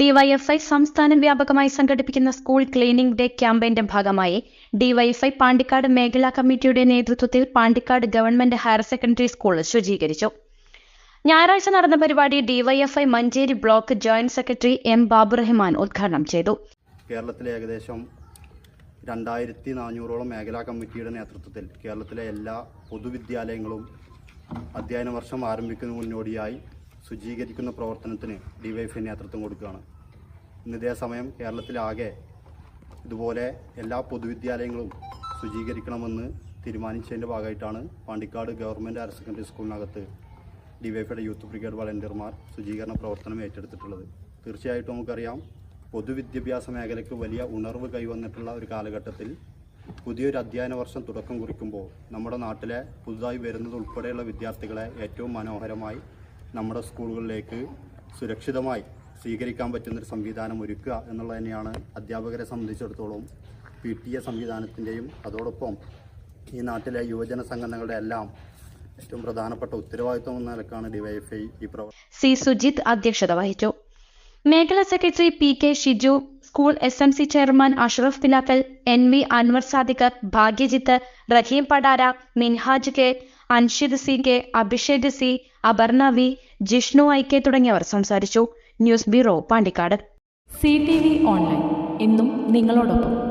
DYFI സംസ്ഥാന വ്യാപകമായി സംഘടിപ്പിക്കുന്ന സ്കൂൾ ക്ലീനിംഗ് ഡേ ക്യാമ്പയിന്റെ ഭാഗമായി ഡിവൈഎഫ്ഐ പാണ്ടിക്കാട് മേഖലാ കമ്മിറ്റിയുടെ നേതൃത്വത്തിൽ Pandikkad government higher secondary school ശുചീകരിച്ചു. ഞായറാഴ്ച നടന്ന പരിപാടി DYFI Manjeri block joint secretary M Baburahman ഉദ്ഘാടനം ചെയ്തു. കേരളത്തിലെ ഏകദേശം രണ്ടായിരത്തി നാനൂറോളം മേഖലാ കമ്മിറ്റിയുടെ നേതൃത്വത്തിൽ കേരളത്തിലെ എല്ലാ പൊതുവിദ്യാലയങ്ങളും അധ്യയന വർഷം ആരംഭിക്കുന്ന മുന്നോടിയായി ശുചീകരിക്കുന്ന പ്രവർത്തനത്തിന് ഡിവൈഎഫ്ഐ നേതൃത്വം കൊടുക്കുകയാണ്. ഇന്ന് ഇതേ സമയം കേരളത്തിലാകെ ഇതുപോലെ എല്ലാ പൊതുവിദ്യാലയങ്ങളും ശുചീകരിക്കണമെന്ന് തീരുമാനിച്ചതിന്റെ ഭാഗമായിട്ടാണ് പാണ്ടിക്കാട് ഗവൺമെന്റ് ഹയർ സെക്കൻഡറി സ്കൂളിനകത്ത് ഡിവൈഎഫ്ഐയുടെ യൂത്ത് ബ്രിഗേഡ് വളണ്ടിയർമാർ ശുചീകരണ പ്രവർത്തനം ഏറ്റെടുത്തിട്ടുള്ളത്. തീർച്ചയായിട്ടും നമുക്കറിയാം പൊതുവിദ്യാഭ്യാസ മേഖലയ്ക്ക് വലിയ ഉണർവ് കൈവന്നിട്ടുള്ള ഒരു കാലഘട്ടത്തിൽ പുതിയൊരു അധ്യയന വർഷം തുടക്കം കുറിക്കുമ്പോൾ നമ്മുടെ നാട്ടിലെ പുതുതായി വരുന്നത് ഉൾപ്പെടെയുള്ള വിദ്യാർത്ഥികളെ ഏറ്റവും മനോഹരമായി നമ്മുടെ സ്കൂളുകളിലേക്ക് സുരക്ഷിതമായി സ്വീകരിക്കാൻ പറ്റുന്നൊരു സംവിധാനം ഒരുക്കുക എന്നുള്ളത് തന്നെയാണ് അധ്യാപകരെ സംബന്ധിച്ചിടത്തോളം പി ടി എ സംവിധാനത്തിന്റെയും അതോടൊപ്പം ഈ നാട്ടിലെ യുവജന സംഘടനകളുടെ എല്ലാം ഏറ്റവും പ്രധാനപ്പെട്ട ഉത്തരവാദിത്വം എന്ന നിലക്കാണ് ഡിവൈഎഫ്ഐ ഈ പ്രവർത്തനം സി സുജിത് അധ്യക്ഷത വഹിച്ചു. മേഖലാ secretary P K Shiju school S M C chairman Ashraf Pilakkal N V Anvar Sadiq Bhagyajith Raheem Padara Minhaj K Anshid C K Abhishek C Aparna V. Jishnu I. K. തുടങ്ങിയവർ സംസാരിച്ചു. News bureau Pandikkad. C T V online. ഇന്നും നിങ്ങളോടൊപ്പം.